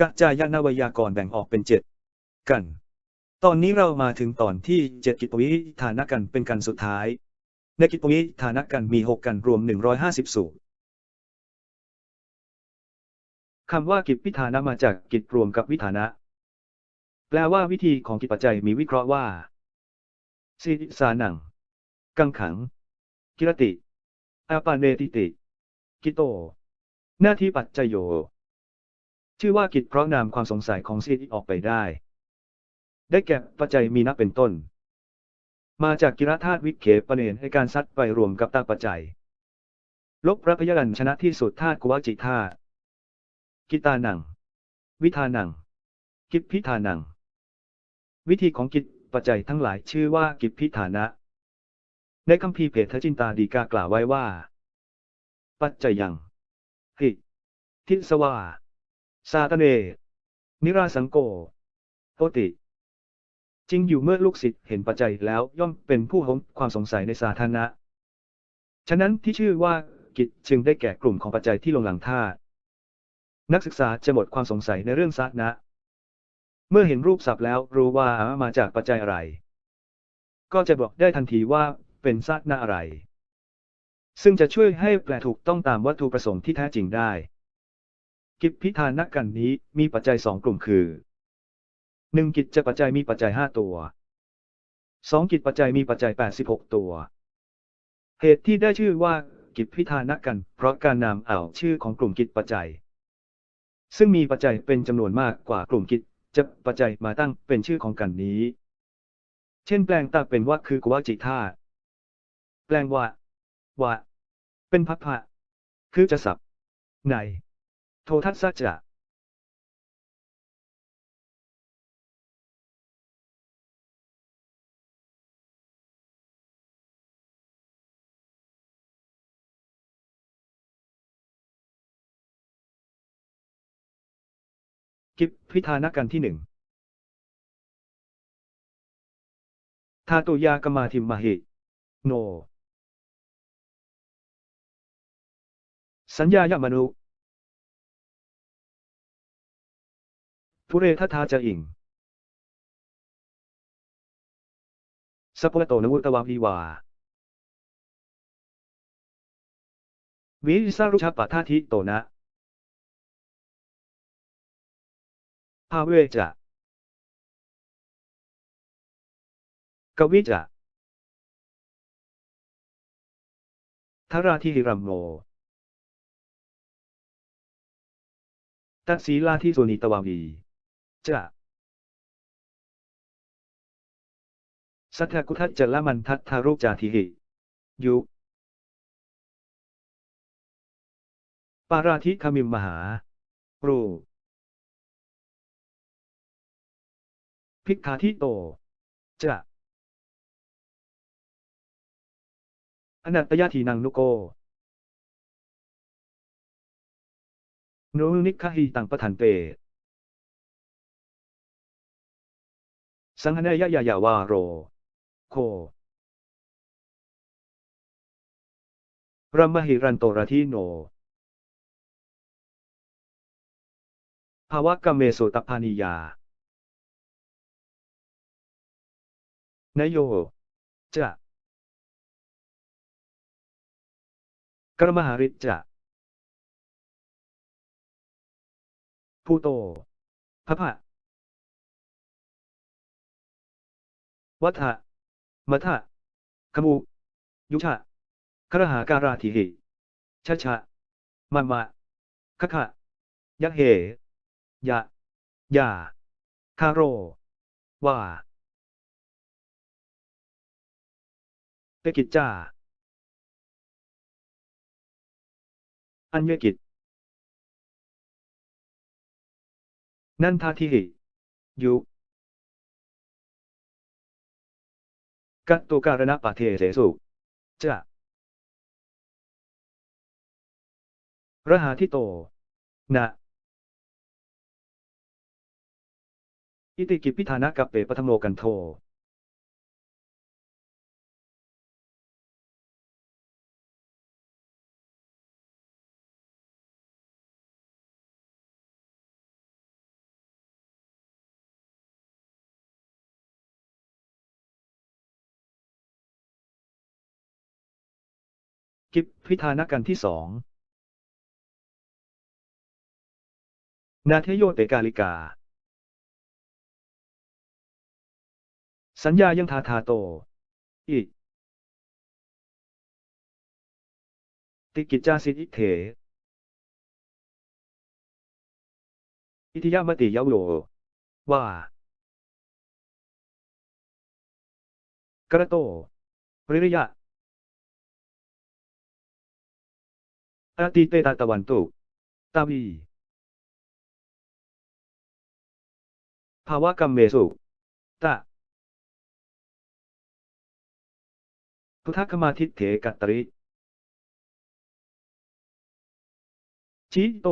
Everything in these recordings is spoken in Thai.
กระจายนวยากรแบ่งออกเป็นเจ็ดกัน ตอนนี้เรามาถึงตอนที่เจ็ดกิจวิธานกันเป็นกันสุดท้าย ในกิจวิธานกันมีหกกันรวม150สูตรคำว่ากิจวิธานะมาจากกิจรวมกับวิธานะ แปลว่าวิธีของกิจปัจจัยมีวิเคราะห์ว่าสิสานัง กังขัง กิรติอาปาเนติติ กิโต หน้าที่ปัจจโย ชื่อว่ากิจเพราะนำความสงสัยของสิออกไปได้ ได้แก่ปัจจัยมีนับเป็นต้น มาจากกิรธาตุวิเคปเนนให้การซัดไปรวมกับตาปัจจัย ลบพระพยากันชนะที่สุดธาตุกวจิธาตุกิตานัง วิธานัง กิจพิธานัง วิธีของกิจปัจจัยทั้งหลายชื่อว่ากิจพิธานะ ในคัมภีเพทจินตาดีกากล่าวไว้ว่า ปัจจัยยังหิทิสวา ซาตเน นิราสังโกโหติ จริงอยู่เมื่อลูกศิษย์เห็นปัจจัยแล้วย่อมเป็นผู้หงความสงสัยในสาธารณะ ฉะนั้นที่ชื่อว่ากิจจึงได้แก่กลุ่มของปัจจัยที่ลงหลังธาตุนักศึกษาจะหมดความสงสัยในเรื่องสาธารณะเมื่อเห็นรูปศัพท์แล้วรู้ว่ามาจากปัจจัยอะไร ก็จะบอกได้ทันทีว่าเป็นสาธารณะอะไร ซึ่งจะช่วยให้แปลถูกต้องตามวัตถุประสงค์ที่แท้จริงได้ กิจพิธานักกันนี้มีปัจจัยสองกลุ่มคือ 1. กิจจะปัจจัยมีปัจจัย 5 ตัว 2. กิจปัจจัยมีปัจจัย 86 ตัว เหตุที่ได้ชื่อว่ากิจพิธานักกัน เพราะการนำเอาชื่อของกลุ่มกิจปัจจัย ซึ่งมีปัจจัยเป็นจำนวนมากกว่ากลุ่มกิจจะปัจจัยมาตั้งเป็นชื่อของกันนี้ เช่น แปลงตาเป็นว่าคือกวจิธาแปลงว่าว่าเป็นพัพพะคือจะสับใน โททัสสะจะกิจพิธานกันที่หนึ่งทาตุยากมาทิมมาหิ โน สัญญายมนุ ทุเรททาจะอิงสัพพะโตนวุตวาวิวา วิสารุชาปทาทิโตนะภาเวจะกวิจะทาราธิรัมโมตัดศีลาที่สุนิตวาวี จะสัทธกุทัจจละมันทัตทารุจาธิหิ ยุปาราธิคมิมมหา รูพิกขาทิโต จะอนัตตยาทีนังนุโกนุนิคหิตังปะทันเต สังหนายยายาวาโร โครัมมหิรันโตระทิโนภาวะกเมโสตพานิยานโย จะกรมหาริจะภูโตพระพะ วัฏะมัทะขมุยุชะครหาการาธิหิชะชะมะมะคะคะยะเหยะยาคาโร ว่าเปกิจจา อัญญกิจ นันทาทิหิยุ กัตตุการณปะเทเสสุจะระหาทิโต นะ อิติกิพิธานะกับเปปธรรมโลกันโท กิจพิธานกันที่สองนาเทโยเตกาลิกา สัญญายังทาทาโต อิติกิจจาสิอิเถ อิทิยามติยาวโยว่า กระโตริริยะ อาติเตตาตะวันตุตาวีภาวะกัมเมสุตะพุทธคมาทิเถกัตตริชิโ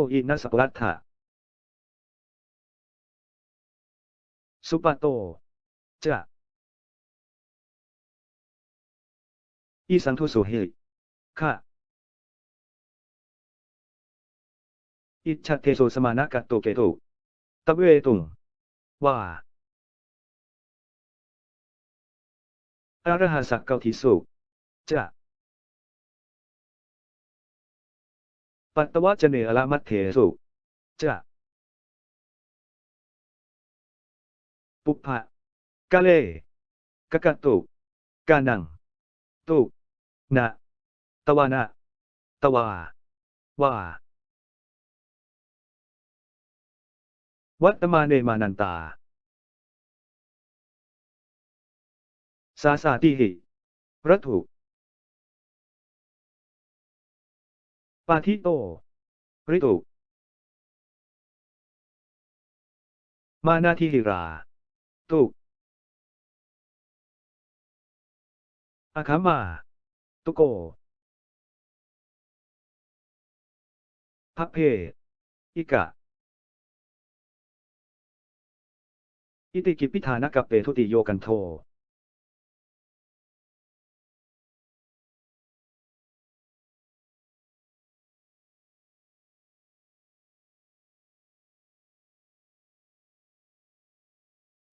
อิจะอีสังทุสุเหค่ะอิจฉเทโสสมานะกัตโตเกตุตะเวตุงว่าอรหัสักเกาทิสุจะปัตตวะเจเนอละมัตเถสุจะปุพพะกะเลกะกะตุกานัง ตุนะตวานะตวาว่า วัตมาเนมานันตา สาสาติหิรัตุปาทิโตริตุ มานาทิหิรา ตุอาคามา ตุโกพักเพ อิกะ อิติกิพิธานกัปเปทุติโยกันโท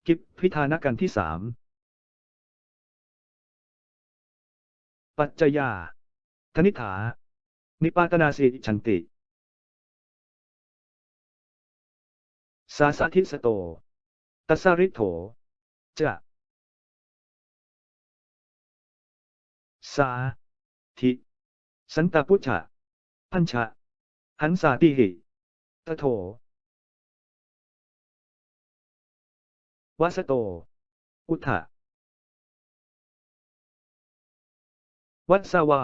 กิจพิธานกันที่สามปัจจยา ธนิฐา นิปาตนาสีชันติ สาสาธิสโต ตัสริโถ จะ สาธิ สันตพุชะพัญชะ หันสาติหิ ตโถวัสโต อุทะวัสสวา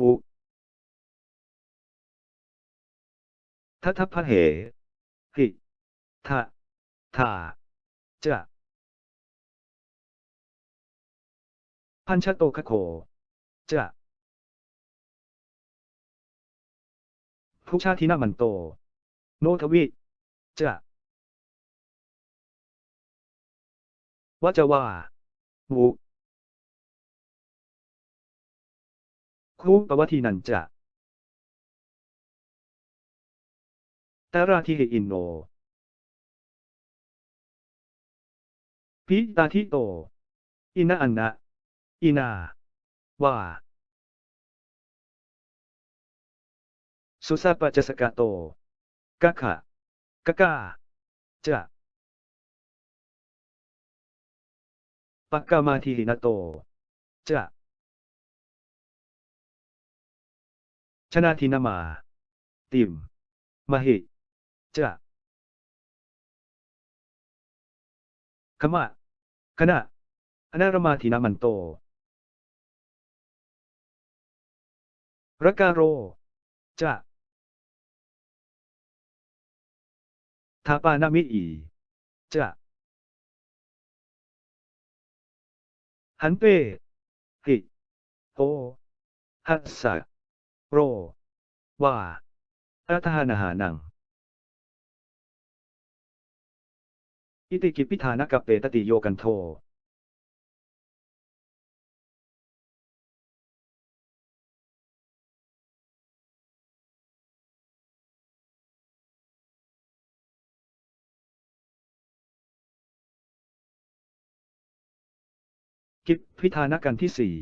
วุทัทพะเหหิทะทา จะพันชโตคะโคจะทุกชาตินามันโตโนทวิจะวจว่า พิตาทิโต อินะอันนะอินา ว่า สุสาปัจสกะโตกะขะกะกาจะปักกามาทีหินะโต จะชนาทินามา ติม มหิ จะ ขมะคณะอนารมาทินามันโตรกาโร จะทาปานามิอี จะ หันเปหิโอหัสสะโร ว่าอัตหานาหานัง อิติกิพิธานกัปเปตติโยกันโทกิจพิธานกันที่สี่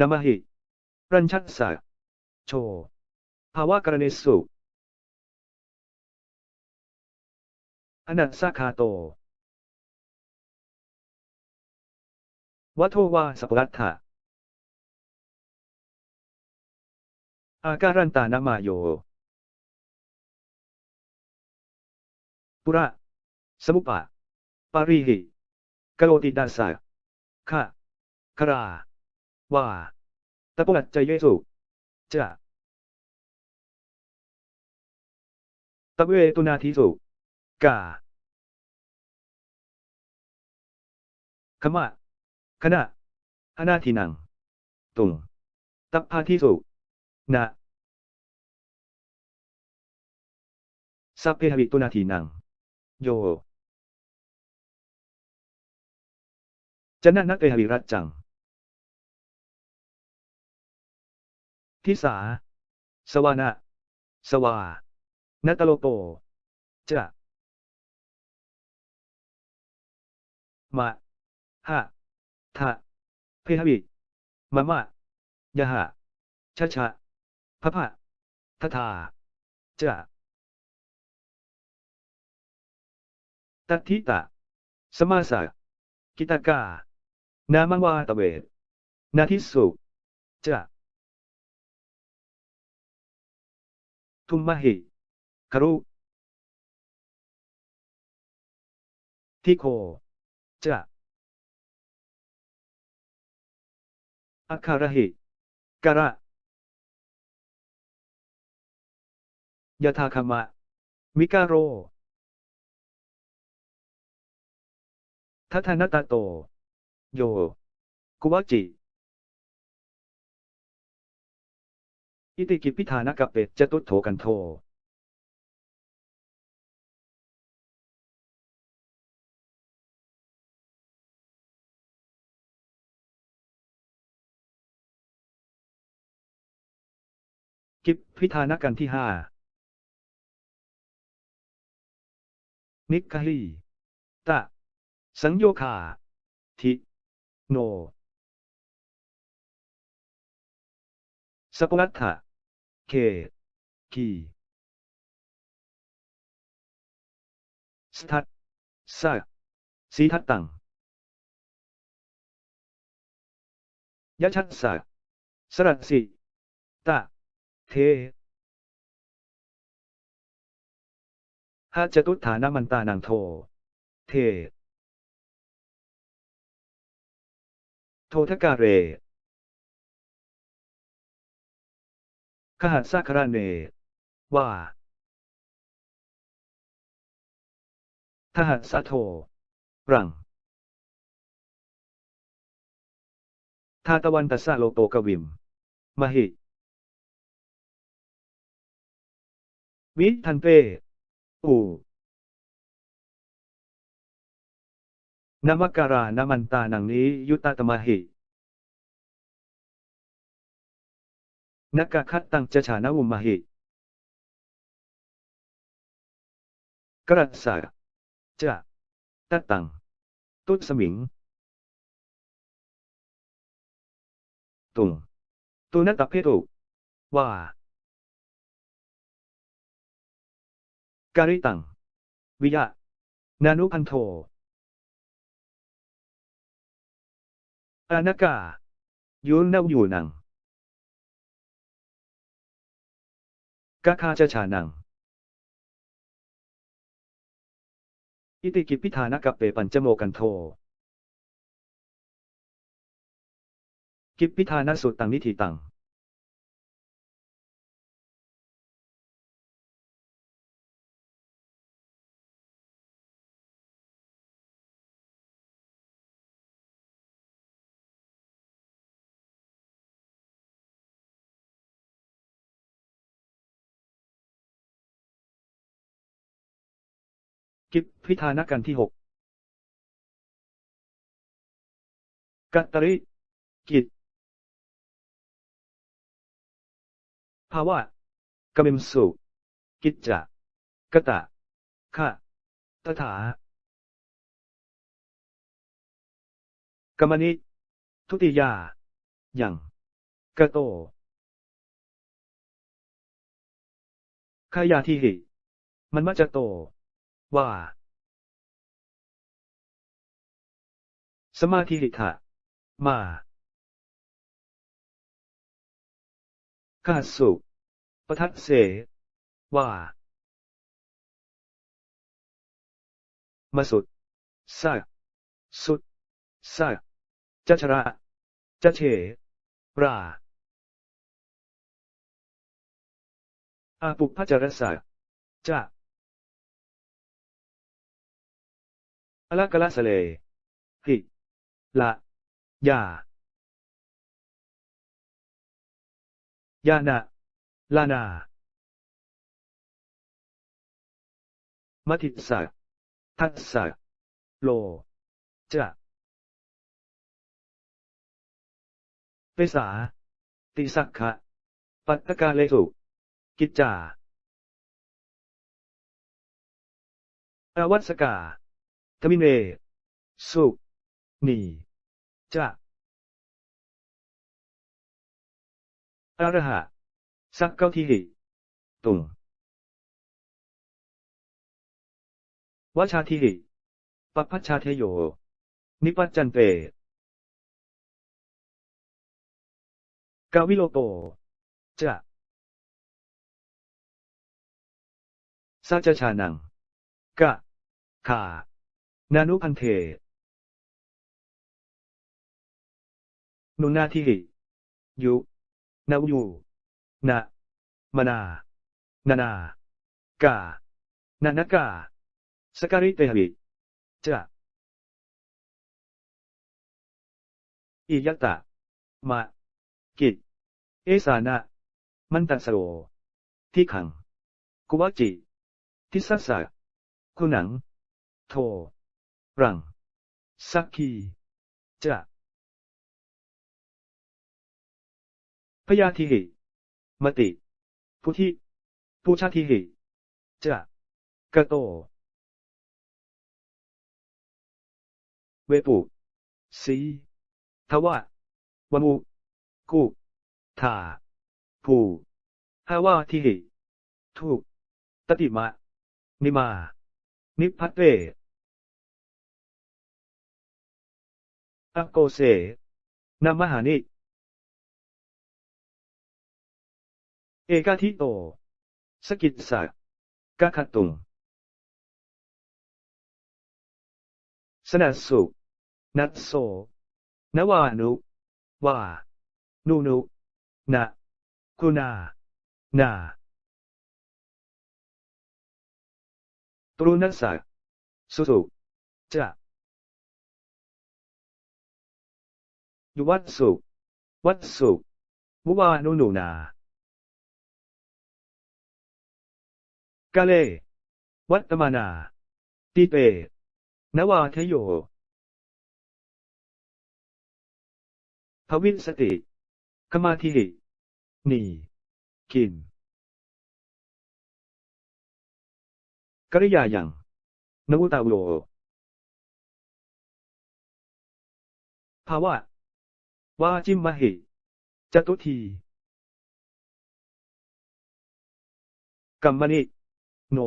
นามหิ รัญชัสสะ โช ภาวะกรณิสุ อนัสสะคาโต วัโทวาสัพรัตถะอาการันตานามาโย ปุระ สมุปะ ปาริหิกโรติดาสะคะคาราวาตะปุรัจจเยสุจะตะเวตุนาทิสุ กาขมะคณะอนาทินัง ตุง ตัพพาทิสุนะสัพเพหวิตุนาทีนัง โย จะนันนักเตหวิรัตจัง ทิสา สวานะ สวา นัตโลโปจะ มะหะทะเพหวิมะมะยะหะชะชะพะพะทะทาจะตัทธิตะ สมาสะกิตากานามวาตเวทนาทิสุจะทุมมหิคารุทิโค จะอัคาระหิการะยะทาคามะ มิการโรทัทานตาโต โย กุวจิ อิติกิพิธานกะเปจตุโถกันโท กิจพิธานกันที่ห้านิกคลีตะ สังโยคา ทิ โนสปุรัตถะเคคีสทัตสะสีทัตตังยะชัสสะสรัสสิ เทหาจตุฐานามันตานังโทเทโททกาเรขหัสสะคราเนว่าทหัสสะโทรังทาตะวันตัสสะโลโตกวิม มหิ วิทันเตอูนามการานามันตานังนี้ยุตตตมหินักกะคัตตังจะฉานวุมมหิ กรัสสะจะตัตตัง ตุสมิง ตุงตุนัตตเพตุว่า การิตัง วิยะ นานุพันโทอานากายุนนาอยู่นังกะคาจะฉานัง อิติกิพิธานกับเปปัญจโมกันโท กิพิธานสุดตังนิธิตัง กิจพิธานกันที่หกกัตตริ กิจ ภาวะกมิมสุ กิจจะกตะคะตถากรรมนิทุติยา อย่างกะโตขายาทิหิ มันมัจจะโต ว่า สมาธิหิทะมาคาสุปทัสเส ว่ามาสุดสะสุดสะจัชระจัเฉราอาปุพัจรสะจะ อลกะละสะเล หิ ละยายานะลานามัทิสะทัสสะโล จะเปสา ติสักขะ ปัตตกาเลสุกิจจาอาวัสกา ทมิเนสุนีจะอรหะ สักเก้าทีหิตุงวชาทีหิปปัชชาเทโย นิปัจจันเตกาวิโลโต จะสัจชานัง กะขา นานุพันเทนุนาทิหิยุ นาอุยูนะมานา นานากา นานากา สการิเตหิจะอิยตะ มา กิจ เอสานะ มันตัสโร ที่ขัง กุวจิ ทิสัสสะคุหนัง โท รังสักคีจะพยาธิหิมติพุทธิปูชาธิหิจะกะโต เวปุสีทวะวมุกุธาภูหาวาทิหิทุกตติมะ นิมา นิพัตเต อโกเสนามหานิ เอกาทิโต สกิจสะกะขตุง สนัสสุ นัสโสนวานุวานูนุนะกุนานาตรุนัสสะสุสุจะ ยุวัตสุวัตสุมุวานุนูนากาเล วัตมานา ติเตนวาเทโยภวิสติขมาทิหินีกินกริยายังนวุตาโลภาวะ วาจิมมหิจตุทีกัมมณิโน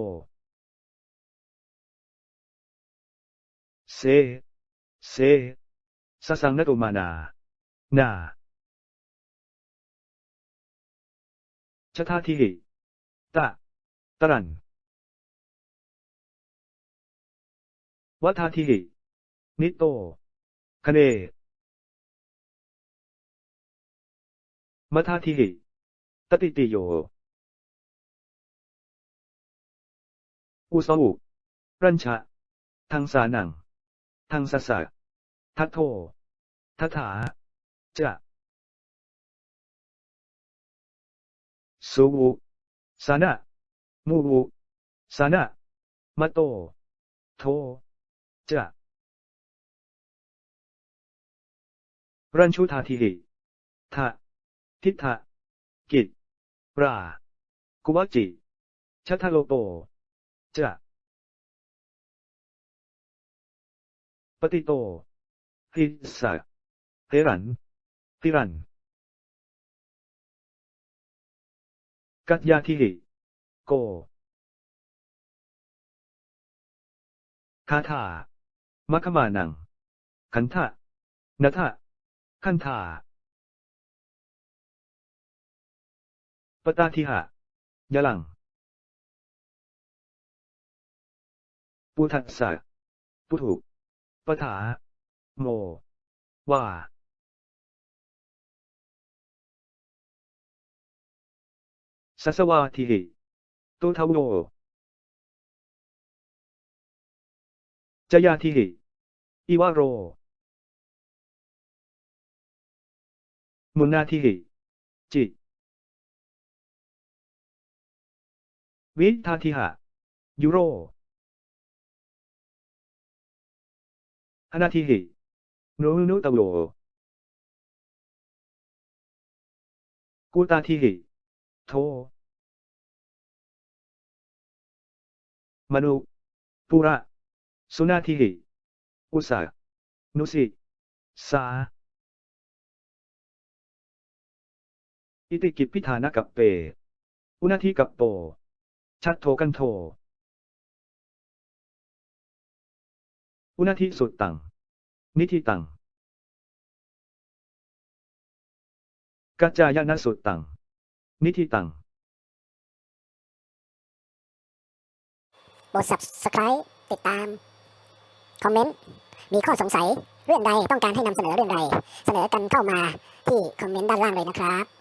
เซ เซสสังนตุมานา นาชทาทิหิตะตรันวัฏาทิหินิโตคเน มัทาทิหิ ตติติโย อุสอุรัญชะ ทังสานัง ทังสสะทัทโททัถา จะสุวุสานะมูวุสานะมะโต โท จะรัญชุทาทิหิทะ ทิทะกิจรากุวจิชัทโลโต จะ ปฏิโตหิสะเทรันติรัน กัจยาทิหิโก คาถา มัคคมานัง ขันธะนัทธะขันธา ปตาทิหะยะลัง ปุถัสสะ ปุถุปถา โม ว่า สัสวาทิหิ ตุทวโยจยาทิหิ อิวาโร มุนนาทิหิ จิ วิทาทิหะ ยุโรอนาทิหินุนุตโยกุตาทิหิ โท มนุปุระ สุนาทิหิ อุสานุสิ สา อิติกิจพิธานกับเป อุนาทิกับโป ชัดโทกันโท อุนาทิสุดตัง นิธิตัง กัจจายนสุดตัง นิธิตัง กด subscribe ติดตาม คอมเมนต์ มีข้อสงสัยเรื่องใดต้องการให้นำเสนอเรื่องใด เสนอกันเข้ามาที่คอมเมนต์ด้านล่างเลยนะครับ